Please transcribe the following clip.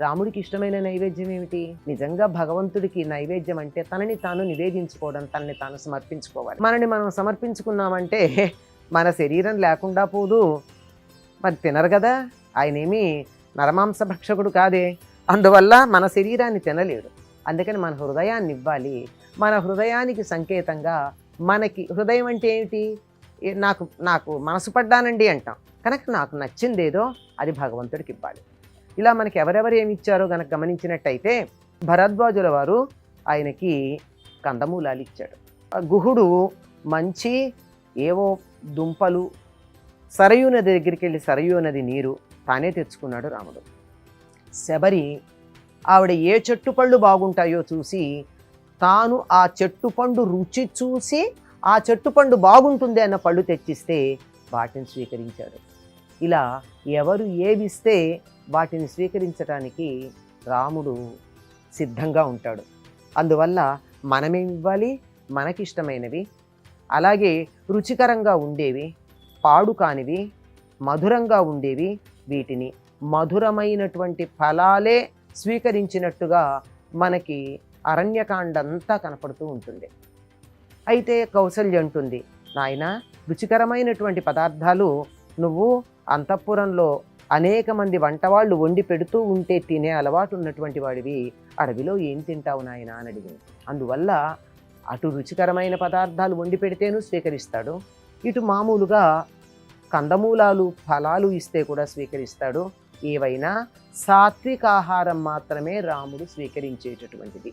రాముడికి ఇష్టమైన నైవేద్యం ఏమిటి? నిజంగా భగవంతుడికి నైవేద్యం అంటే తనని తాను నివేదించుకోవడం తనని తాను సమర్పించుకోవాలి. మనని మనం సమర్పించుకున్నామంటే మన శరీరం లేకుండా పోదు. మరి తినరు కదా? ఆయనేమి నరమాంస భక్షకుడు కాదే. అందువల్ల మన శరీరాన్ని తినలేడు. అందుకని మన హృదయాన్ని ఇవ్వాలి. మన హృదయానికి సంకేతంగా మనకి హృదయం అంటే ఏమిటి? నాకు నాకు మనసు పడ్డానండి అంటాం. కనుక నాకు నచ్చిందేదో అది భగవంతుడికి ఇవ్వాలి. ఇలా మనకి ఎవరెవరు ఏమి ఇచ్చారో గనక గమనించినట్టయితే భరద్వాజుల వారు ఆయనకి కందమూలాలు ఇచ్చాడు. ఆ గుహుడు మంచి ఏవో దుంపలు సరయూ నది దగ్గరికి వెళ్ళి సరయూ నది నీరు తానే తెచ్చుకున్నాడు రాముడు. శబరి ఆవిడ ఏ చెట్టు పళ్ళు బాగుంటాయో చూసి తాను ఆ చెట్టు పండు రుచి చూసి ఆ చెట్టు పండు బాగుంటుంది అన్న పళ్ళు తెచ్చిస్తే వాటిని స్వీకరించాడు. ఇలా ఎవరు ఏవిస్తే వాటిని స్వీకరించడానికి రాముడు సిద్ధంగా ఉంటాడు. అందువల్ల మనమేమి ఇవ్వాలి? మనకిష్టమైనవి. అలాగే రుచికరంగా ఉండేవి పాడు కానివి మధురంగా ఉండేవి వీటిని మధురమైనటువంటి ఫలాలే స్వీకరించినట్టుగా మనకి అరణ్యకాండ అంతా కనపడుతూ ఉంటుంది. అయితే కౌసల్య అంటుంది నాయన రుచికరమైనటువంటి పదార్థాలు నువ్వు అంతఃపురంలో అనేక మంది వంటవాళ్ళు వండి పెడుతూ ఉంటే తినే అలవాటు ఉన్నటువంటి వాడివి. అడవిలో ఏం తింటావు నాయన అని అడిగింది. అందువల్ల అటు రుచికరమైన పదార్థాలు వండి పెడితేనూ స్వీకరిస్తాడు. ఇటు మామూలుగా కందమూలాలు ఫలాలు ఇస్తే కూడా స్వీకరిస్తాడు. ఏవైనా సాత్విక ఆహారం మాత్రమే రాముడు స్వీకరించేటటువంటిది.